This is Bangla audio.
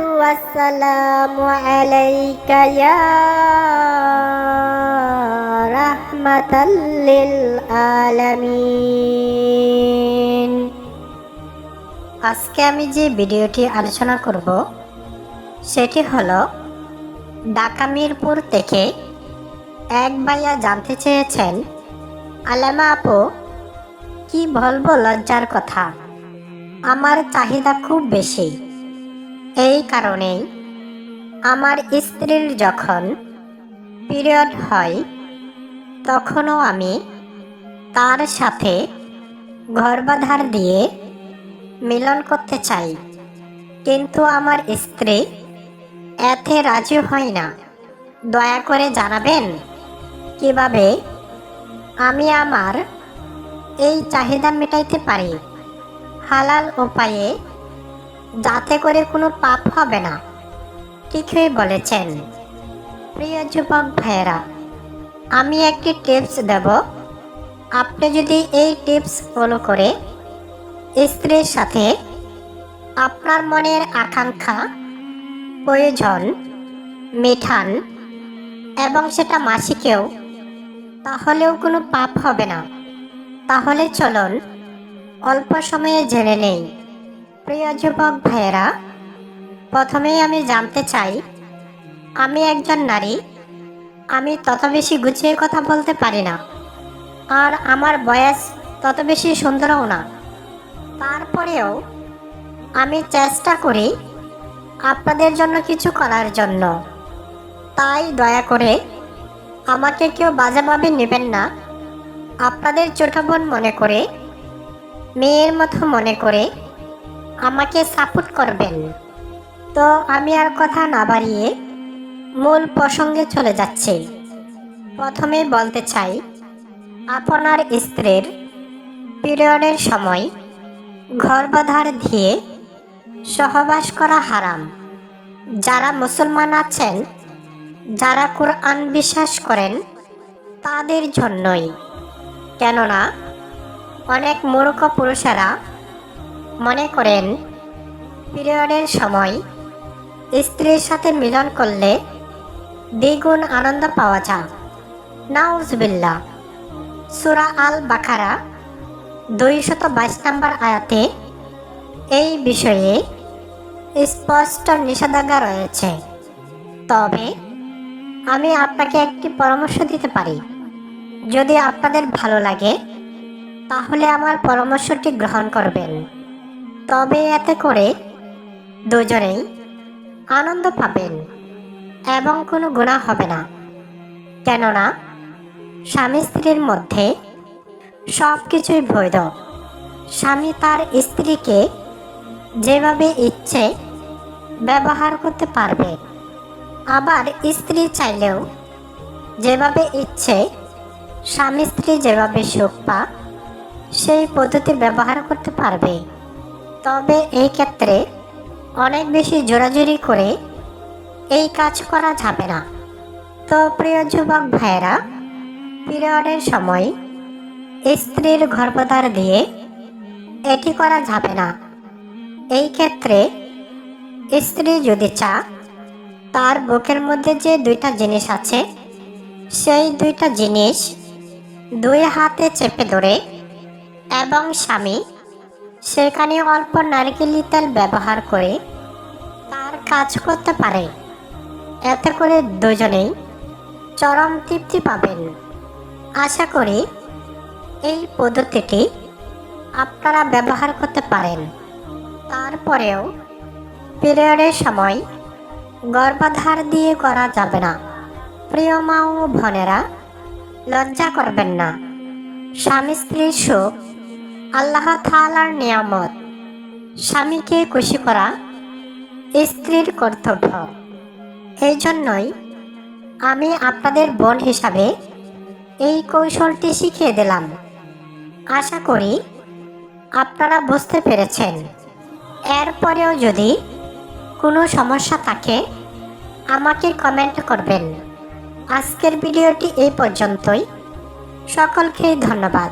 والسلام عليك يا رحمة للعالمين আজকে আমি যে ভিডিওটি আলোচনা করব সেটি হলো ঢাকা মিরপুর থেকে এক ভাইয়া জানতে চেয়েছেন আলেমা আপু কি বলবো লজ্জার কথা আমার চাহিদা খুব বেশি এই কারণেই আমার স্ত্রীর যখন পিরিয়ড হয়, তখনও আমি তার সাথে গর্ভাধার দিয়ে মিলন করতে চাই। কিন্তু আমার স্ত্রী এতে রাজি হয় না। দয়া করে জানাবেন কীভাবে আমি আমার এই চাহিদা মেটাইতে পারি। হালাল উপায়ে যাতে করে কোনো পাপ হবে না। ঠিকই বলেছেন। প্রিয় যুবক ভাইয়েরা, আমি একটি টিপস দেব। আপনি যদি এই টিপস ফলো করে স্ত্রীর সাথে আপনার মনের আকাঙ্ক্ষা, প্রয়োজন, মেঠান এবং সেটা মাসিকেও, তাহলেও কোনো পাপ হবে না। তাহলে চলুন অল্প সময়ে জেনে নেই। প্রিয় যুবক ভাইয়েরা, প্রথমেই আমি জানতে চাই, আমি একজন নারী, আমি তত বেশি গুছিয়ে কথা বলতে পারি না, আর আমার বয়স তত বেশি সুন্দরও না। তারপরেও আমি চেষ্টা করি আপনাদের জন্য কিছু করার জন্য। তাই দয়া করে আমাকে কেউ বাজেভাবে নেবেন না। আপনাদের ছোট বোন মনে করে, মেয়ের মতো মনে করে আমাকে সাপোর্ট করবেন তো আমি আর কথা না বাড়িয়ে মূল প্রসঙ্গে চলে যাচ্ছি। প্রথমে বলতে চাই, আপনার স্ত্রীর পিরিয়ডের সময় গর্ভধার দিয়ে সহবাস করা হারাম। যারা মুসলমান আছেন, যারা কোরআন বিশ্বাস করেন, তাদের জন্যই। কেননা, অনেক মূর্খ পুরুষেরা মনে করেন, পিরিয়ডের সময় স্ত্রীর সাথে মিলন করলে দ্বিগুণ আনন্দ পাওয়া যায়। নাউজবিল্লা সুরা আল বাখারা দুইশত বাইশ নম্বর আয়াতে এই বিষয়ে স্পষ্ট নিষেধাজ্ঞা রয়েছে। তবে আমি আপনাকে একটি পরামর্শ দিতে পারি। যদি আপনাদের ভালো লাগে, তাহলে আমার পরামর্শটি গ্রহণ করবেন। তবে এতে করে দুজনেই আনন্দ পাবেন এবং কোনো গুণা হবে না। কেননা, স্বামী স্ত্রীর মধ্যে সব কিছুই বৈধ। স্বামী তার স্ত্রীকে যেভাবে ইচ্ছে ব্যবহার করতে পারবে, আবার স্ত্রী চাইলেও যেভাবে ইচ্ছে স্বামী স্ত্রী যেভাবে সুখ পা সেই পদ্ধতি ব্যবহার করতে পারবে। তবে এই ক্ষেত্রে অনেক বেশি জোরাজুরি করে এই কাজ করা যাবে না। তো প্রিয় যুবক ভাইয়েরা, পিরিয়ডের সময় স্ত্রীর গর্ভধার দিয়ে এটি করা যাবে না। এই ক্ষেত্রে স্ত্রী যদি চা তার বুকের মধ্যে যে দুইটা জিনিস আছে, সেই দুইটা জিনিস দুই হাতে চেপে ধরে এবং স্বামী সেখানে অল্প নারকেলি তেল ব্যবহার করে তার কাজ করতে পারে। এতে করে দুজনেই চরম তৃপ্তি পাবেন। আশা করি এই পদ্ধতিটি আপনারা ব্যবহার করতে পারেন। তারপরেও পিরিয়ডের সময় গর্ভাধার দিয়ে করা যাবে না। প্রিয় মা ও বোনেরা লজ্জা করবেন না। স্বামী স্ত্রীর সুখ আল্লাহ তাআলার নিয়ামত। স্বামীকে খুশি করা স্ত্রীর কর্তব্য। এই জন্যই আমি আপনাদের বোন হিসাবে এই কৌশলটি শিখিয়ে দিলাম। আশা করি আপনারা বুঝতে পেরেছেন। এরপরেও যদি কোনো সমস্যা থাকে, আমাকে কমেন্ট করবেন। আজকের ভিডিওটি এই পর্যন্তই। সকলকে ধন্যবাদ।